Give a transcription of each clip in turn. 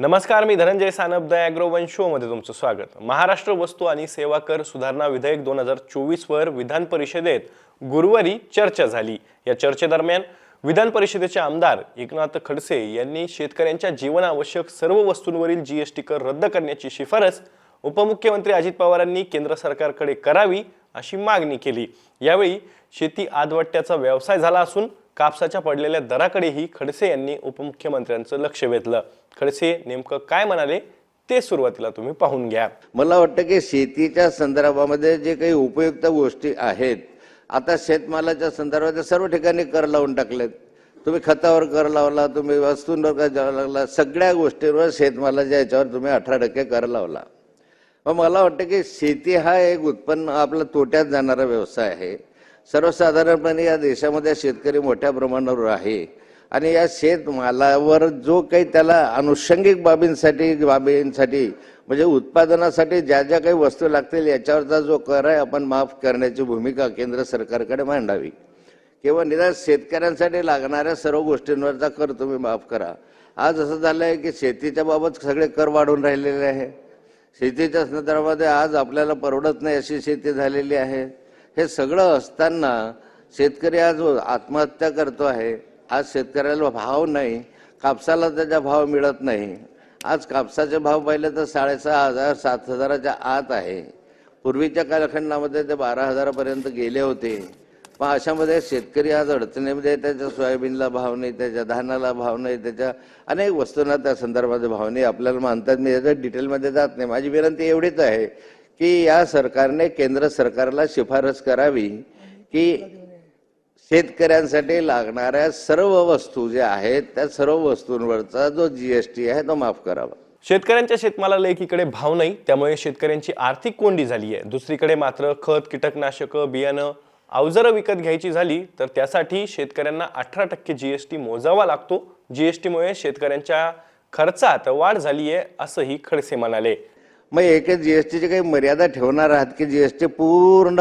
नमस्कार मी धनंजय सानप द ॲग्रोवन शोमध्ये तुमचं स्वागत. महाराष्ट्र वस्तू आणि सेवा कर सुधारणा विधेयक दोन हजार चोवीसवर विधान परिषदेत गुरुवारी चर्चा झाली. या चर्चेदरम्यान विधान परिषदेचे आमदार एकनाथ खडसे यांनी शेतकऱ्यांच्या जीवनावश्यक सर्व वस्तूंवरील जीएसटी कर रद्द करण्याची शिफारस उपमुख्यमंत्री अजित पवारांनी केंद्र सरकारकडे करावी अशी मागणी केली. यावेळी शेती आदवट्ट्याचा व्यवसाय झाला असून कापसाच्या पडलेल्या दराकडेही खडसे यांनी उपमुख्यमंत्र्यांचं लक्ष वेधलं. खडसे नेमकं काय म्हणाले ते सुरुवातीला तुम्ही पाहून घ्या. मला वाटतं की शेतीच्या संदर्भामध्ये जे काही उपयुक्त गोष्टी आहेत आता शेतमालाच्या संदर्भात सर्व ठिकाणी कर लावून टाकलेत. तुम्ही खतावर कर लावला तुम्ही वस्तूंवर कर लागला सगळ्या गोष्टींवर शेतमालाच्या याच्यावर तुम्ही अठरा टक्के कर लावला. मग मला वाटतं की शेती हा एक उत्पन्न आपला तोट्यात जाणारा व्यवसाय आहे. सर्वसाधारणपणे या देशामध्ये शेतकरी मोठ्या प्रमाणावर आहे. आणि या शेतमालावर जो काही त्याला अनुषंगिक बाबींसाठी बाबींसाठी म्हणजे उत्पादनासाठी ज्या ज्या काही वस्तू लागतील याच्यावरचा जो कर आहे आपण माफ करण्याची भूमिका केंद्र सरकारकडे मांडावी. किंवा निदान शेतकऱ्यांसाठी लागणाऱ्या सर्व गोष्टींवरचा कर तुम्ही माफ करा. आज असं झालं आहे की शेतीच्या बाबत सगळे कर वाढून राहिलेले आहे. शेतीच्या संदर्भामध्ये आज आपल्याला परवडत नाही अशी शेती झालेली आहे. हे सगळं असताना शेतकरी आज आत्महत्या करतो आहे. आज शेतकऱ्याला भाव नाही. कापसाला त्याचा भाव मिळत नाही. आज कापसाचे भाव पाहिले तर साडेसहा हजार सात हजाराच्या आत आहे. पूर्वीच्या कालखंडामध्ये ते बारा हजारापर्यंत गेले होते. पण अशामध्ये शेतकरी आज अडचणीमध्ये त्याच्या सोयाबीनला भाव नाही त्याच्या धानाला भाव नाही त्याच्या अनेक वस्तूंना त्या संदर्भात भाव नाही. आपल्याला मानतात मी याच्या डिटेलमध्ये जात नाही. माझी विनंती एवढीच आहे की या सरकारने केंद्र सरकारला शिफारस करावी की शेतकऱ्यांसाठी लागणाऱ्या सर्व वस्तू ज्या आहेत त्या सर्व वस्तूंवरचा जो जीएसटी आहे तो माफ करावा. शेतकऱ्यांच्या शेतमालाला एकीकडे भाव नाही त्यामुळे शेतकऱ्यांची आर्थिक कोंडी झाली आहे दुसरीकडे मात्र खत कीटकनाशकं बियाणं अवजारं विकत घ्यायची झाली तर त्यासाठी शेतकऱ्यांना अठरा टक्के जीएसटी मोजावा लागतो. जीएसटीमुळे शेतकऱ्यांच्या खर्चात वाढ झाली आहे असंही खडसे म्हणाले. मग एके टीची काही मर्यादा ठेवणार आहात की जीएसटी पूर्ण?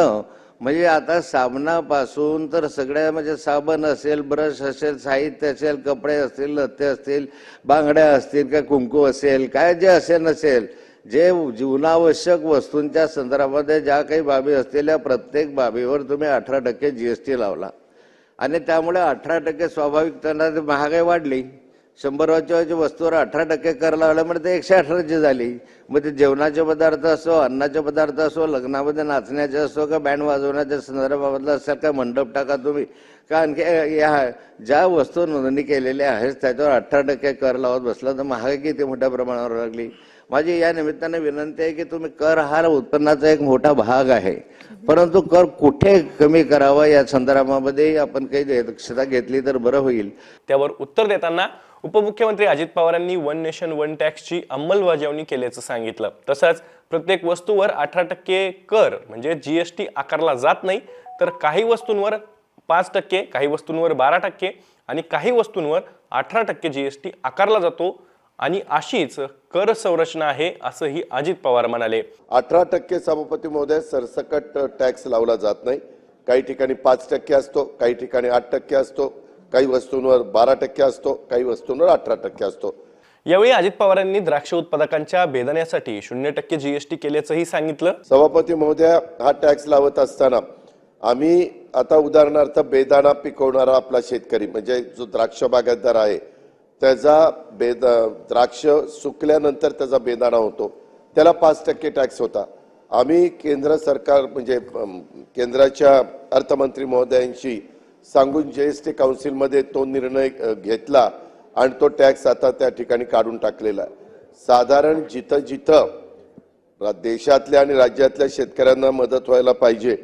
म्हणजे आता साबणापासून तर सगळ्या म्हणजे साबण असेल ब्रश असेल साहित्य असेल कपडे असतील लत्ते असतील बांगड्या असतील काय कुंकू असेल काय जे असेल नसेल जे जीवनावश्यक वस्तूंच्या संदर्भामध्ये ज्या काही बाबी असतील या प्रत्येक बाबीवर तुम्ही अठरा टक्के जीएसटी लावला. आणि त्यामुळे अठरा टक्के स्वाभाविक त्यांना महागाई वाढली. शंभर वाच्या वस्तूवर अठरा टक्के कर लावल्यामुळे ते एकशे अठराची झाली. मग ते जेवणाचे पदार्थ असो अन्नाचे पदार्थ असो लग्नामध्ये नाचण्याचे असो का बँड वाजवण्याच्या संदर्भामधला असेल का मंडप टाका तुम्ही. का आणखी या ज्या वस्तू नोंदणी केलेल्या आहेत त्याच्यावर अठरा टक्के कर लावत बसला तर महागाई किती मोठ्या प्रमाणावर लागली. माझी या निमित्ताने विनंती आहे की तुम्ही कर हा उत्पन्नाचा एक मोठा भाग आहे. परंतु कर कुठे कमी करावा या संदर्भामध्ये आपण काही दक्षता घेतली तर बरं होईल. त्यावर उत्तर देताना उपमुख्यमंत्री अजित पवारांनी वन नेशन वन टॅक्सची अंमलबजावणी केल्याचं सांगितलं. तसंच प्रत्येक वस्तूवर अठरा टक्के कर म्हणजे जीएसटी आकारला जात नाही तर काही वस्तूंवर पाच टक्के काही वस्तूंवर बारा टक्के आणि काही वस्तूंवर अठरा टक्के जी एस टी आकारला जातो आणि अशीच कर संरचना आहे असंही अजित पवार म्हणाले. अठरा टक्के सभापती महोदय सरसकट टॅक्स लावला जात नाही. काही ठिकाणी पाच टक्के असतो काही ठिकाणी आठ टक्के असतो. काही वस्तूंवर बारा टक्के असतो काही वस्तूंवर अठरा टक्के असतो. यावेळी अजित पवारांनी द्राक्ष उत्पादकांच्या बेदण्यासाठी शून्य टक्के जीएसटी केल्याचंही सांगितलं. सभापती महोदय हा टॅक्स लावत असताना आम्ही आता उदाहरणार्थ बेदाणा पिकवणारा आपला शेतकरी म्हणजे जो द्राक्ष बागायतदार आहे त्याचा बेद द्राक्ष सुकल्यानंतर त्याचा बेदाणा होतो. त्याला पाच टक्के टॅक्स होता. आम्ही केंद्र सरकार म्हणजे केंद्राच्या अर्थमंत्री महोदयांशी सांगून जी एस टी काउन्सिलमध्ये तो निर्णय घेतला आणि तो टॅक्स आता त्या ठिकाणी काढून टाकलेला साधारण जिथं जिथं देशातल्या आणि राज्यातल्या शेतकऱ्यांना मदत व्हायला पाहिजे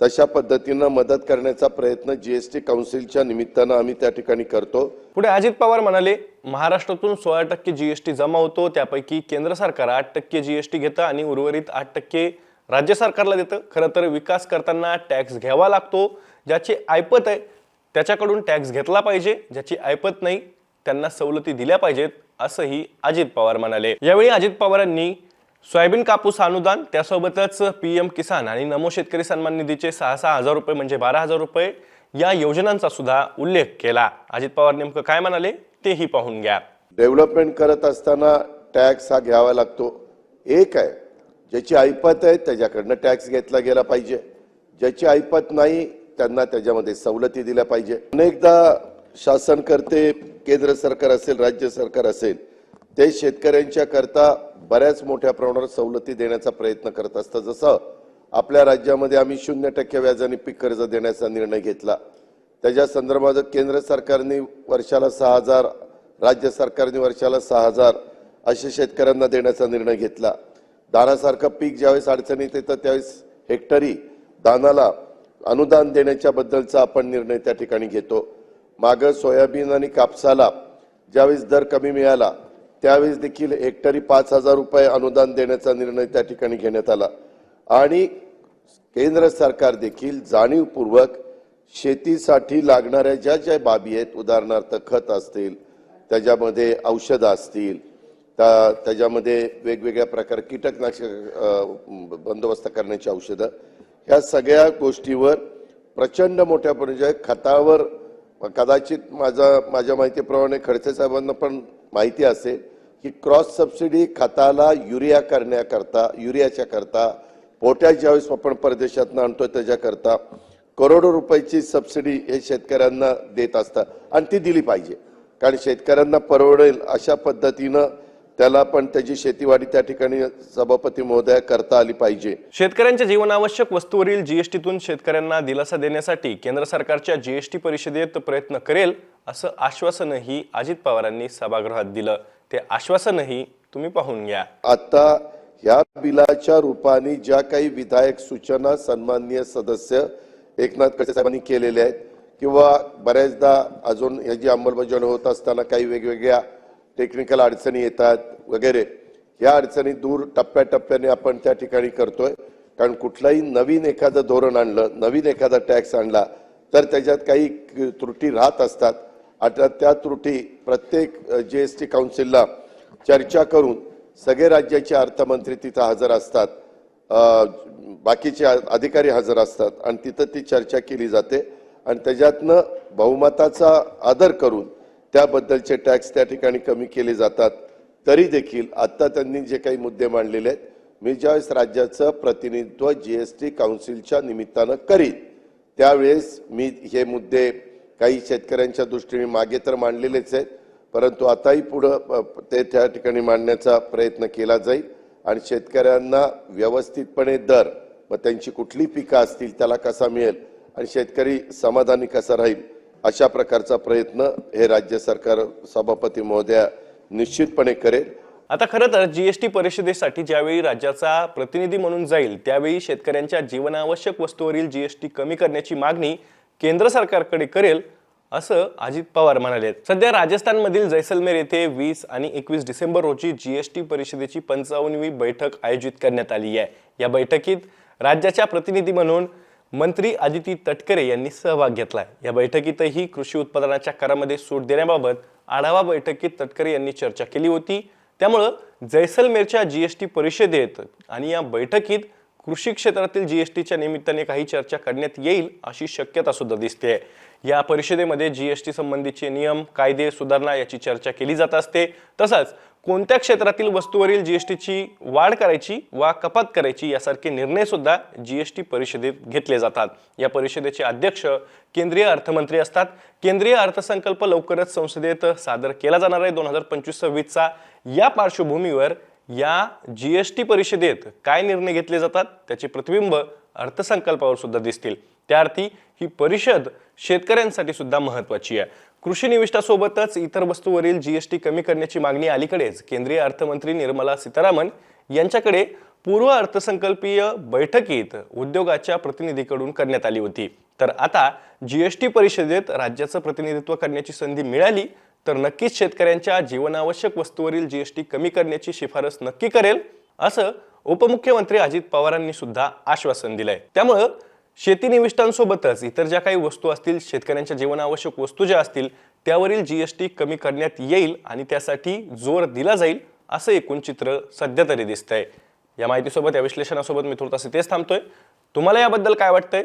तशा पद्धतीनं मदत करण्याचा प्रयत्न जीएसटी काउन्सिलच्या निमित्तानं आम्ही त्या ठिकाणी करतो. पुढे अजित पवार म्हणाले महाराष्ट्रातून सोळा टक्के जीएसटी जमा होतो त्यापैकी केंद्र सरकार आठ टक्के जीएसटी घेतं आणि उर्वरित आठ टक्के राज्य सरकारला देतं. खरं तर विकास करताना टॅक्स घ्यावा लागतो. ज्याची ऐपत आहे त्याच्याकडून टॅक्स घेतला पाहिजे. ज्याची ऐपत नाही त्यांना सवलती दिल्या पाहिजेत असंही अजित पवार म्हणाले. यावेळी अजित पवारांनी सोयाबीन कापूस अनुदान त्यासोबतच पी एम किसान आणि नमो शेतकरी सन्मान निधीचे सहा सहा हजार रुपये म्हणजे बारा हजार रुपये या योजनांचा सुद्धा उल्लेख केला. अजित पवार नेमकं काय म्हणाले तेही पाहून घ्या. डेव्हलपमेंट करत असताना टॅक्स हा घ्यावा लागतो. एक आहे ज्याची ऐपत आहे त्याच्याकडनं टॅक्स घेतला गेला पाहिजे. ज्याची ऐपत नाही त्यांना त्याच्यामध्ये सवलती दिल्या पाहिजे. अनेकदा शासनकर्ते केंद्र सरकार असेल राज्य सरकार असेल ते शेतकऱ्यांच्या करता बऱ्याच मोठ्या प्रमाणावर सवलती देण्याचा प्रयत्न करत असतं जसं आपल्या राज्यामध्ये आम्ही शून्य टक्के व्याजाने पीक कर्ज देण्याचा निर्णय घेतला. त्याच्या संदर्भात केंद्र सरकारने वर्षाला सहा हजार राज्य सरकारने वर्षाला सहा हजार असे शेतकऱ्यांना देण्याचा निर्णय घेतला. दानासारखं पीक ज्यावेळेस अडचणीत येतं त्यावेळेस हेक्टरी दानाला अनुदान देण्याच्या बद्दलचा आपण निर्णय त्या ठिकाणी घेतो. मागं सोयाबीन आणि कापसाला ज्यावेळेस दर कमी मिळाला त्यावेळेस देखील हेक्टरी पाच हजार रुपये अनुदान देण्याचा निर्णय त्या ठिकाणी घेण्यात आला. आणि केंद्र सरकार देखील जाणीवपूर्वक शेतीसाठी लागणाऱ्या ज्या ज्या बाबी आहेत उदाहरणार्थ खत असतील त्याच्यामध्ये औषधं असतील त्या त्याच्यामध्ये वेगवेगळ्या प्रकार कीटकनाशक बंदोबस्त करण्याची औषधं. ह्या सगळ्या गोष्टीवर प्रचंड मोठ्या म्हणजे खतावर कदाचित माझा माझ्या माहितीप्रमाणे खडसे साहेबांना पण माहिती असेल की क्रॉस सबसिडी खताला युरिया करण्याकरता युरियाच्या करता पोट्या ज्यावेळेस आपण परदेशातनं आणतो त्याच्याकरता करोडो रुपयाची सबसिडी हे शेतकऱ्यांना देत असतात. आणि ती दिली पाहिजे. कारण शेतकऱ्यांना परवडेल अशा पद्धतीनं त्याला पण त्याची शेतीवाडी त्या ठिकाणी सभापती महोदया करता आली पाहिजे. शेतकऱ्यांच्या जीवनावश्यक वस्तूवरील जीएसटीतून शेतकऱ्यांना दिलासा देण्यासाठी केंद्र सरकारच्या जीएसटी परिषदेत प्रयत्न करेल असं आश्वासनही अजित पवारांनी सभागृहात दिलं. ते आश्वासनही तुम्ही पाहून घ्या. आता ह्या बिलाच्या रूपाने ज्या काही विधायक सूचना सन्माननीय सदस्य एकनाथ खडसे साहेबांनी केलेल्या आहेत किंवा बऱ्याचदा अजून याची अंमलबजावणी होत असताना काही वेगवेगळ्या टेक्निकल अडचणी येतात वगैरे. या अडचणी दूर टप्प्याटप्प्याने आपण त्या ठिकाणी करतोय. कारण कुठलाही नवीन एखादं धोरण आणलं नवीन एखादा टॅक्स आणला तर त्याच्यात काही त्रुटी राहत असतात. आता त्या त्रुटी प्रत्येक जी एस टी काउन्सिलला चर्चा करून सगळे राज्याचे अर्थमंत्री तिथं हजर असतात. बाकीचे अधिकारी हजर असतात. आणि तिथं ती चर्चा केली जाते. आणि त्याच्यातनं बहुमताचा आदर करून त्याबद्दलचे टॅक्स त्या ठिकाणी कमी केले जातात. तरी देखील आत्ता त्यांनी जे काही मुद्दे मांडलेले आहेत मी ज्यावेळेस राज्याचं प्रतिनिधित्व जी एस टी काउन्सिलच्या निमित्तानं करीन त्यावेळेस मी हे मुद्दे काही शेतकऱ्यांच्या दृष्टीने मागे तर मांडलेलेच आहेत परंतु आताही पुढं ते त्या ठिकाणी मांडण्याचा प्रयत्न केला जाईल आणि शेतकऱ्यांना व्यवस्थितपणे दर व त्यांची कुठली पिकं असतील त्याला कसा मिळेल आणि शेतकरी समाधानी कसा राहील अशा प्रकारचा प्रयत्न हे राज्य सरकार सभापती महोदया निश्चितपणे करेल. आता खरं तर जीएसटी परिषदेसाठी ज्यावेळी राज्याचा प्रतिनिधी म्हणून जाईल त्यावेळी शेतकऱ्यांच्या जीवनावश्यक वस्तूवरील जीएसटी कमी करण्याची मागणी केंद्र सरकारकडे करेल असं अजित पवार म्हणाले सध्या राजस्थानमधील जैसलमेर येथे वीस आणि एकवीस डिसेंबर रोजी जीएसटी परिषदेची पंचावन्नवी बैठक आयोजित करण्यात आली आहे. या बैठकीत राज्याच्या प्रतिनिधी म्हणून मंत्री आदिती तटकरे यांनी सहभाग घेतला आहे या बैठकीतही कृषी उत्पादनाच्या करामध्ये सूट देण्याबाबत आढावा बैठकीत तटकरे यांनी चर्चा केली होती. त्यामुळं जैसलमेरच्या जी एस टी परिषदेत आणि या बैठकीत कृषी क्षेत्रातील जी एस टीच्या निमित्ताने काही चर्चा करण्यात येईल अशी शक्यता सुद्धा दिसते या परिषदेमध्ये जी एस टी संबंधीचे नियम कायदे सुधारणा याची चर्चा केली जात असते. तसंच कोणत्या क्षेत्रातील वस्तूवरील टीची वाढ करायची वा कपात करायची यासारखे निर्णय सुद्धा टी परिषदेत घेतले जातात. या परिषदेचे अध्यक्ष केंद्रीय अर्थमंत्री असतात. केंद्रीय अर्थसंकल्प लवकरच संसदेत सादर केला जाणार आहे दोन हजार पंचवीस सव्वीसचा. या पार्श्वभूमीवर या जी एस टी परिषदेत काय निर्णय घेतले जातात त्याचे प्रतिबिंब अर्थसंकल्पावर सुद्धा दिसतील. त्या अर्थी ही परिषद शेतकऱ्यांसाठी सुद्धा महत्वाची आहे. कृषी निविष्ठासोबतच इतर वस्तूवरील जीएसटी कमी करण्याची मागणी अलीकडेच केंद्रीय अर्थमंत्री निर्मला सीतारामन यांच्याकडे पूर्व अर्थसंकल्पीय बैठकीत उद्योगाच्या प्रतिनिधीकडून करण्यात आली होती. तर आता जीएसटी परिषदेत राज्याचं प्रतिनिधित्व करण्याची संधी मिळाली तर नक्कीच शेतकऱ्यांच्या जीवनावश्यक वस्तूवरील जीएसटी कमी करण्याची शिफारस नक्की करेल असं उपमुख्यमंत्री अजित पवारांनी सुद्धा आश्वासन दिलंय. त्यामुळं शेती निविष्टांसोबतच इतर ज्या काही वस्तू असतील शेतकऱ्यांच्या जीवनावश्यक वस्तू ज्या असतील त्यावरील जीएसटी कमी करण्यात येईल आणि त्यासाठी जोर दिला जाईल असं एकूण चित्र सध्या तरी दिसतंय. या माहितीसोबत या विश्लेषणासोबत मी थोडंसं तेच थांबतोय. तुम्हाला याबद्दल काय वाटतंय?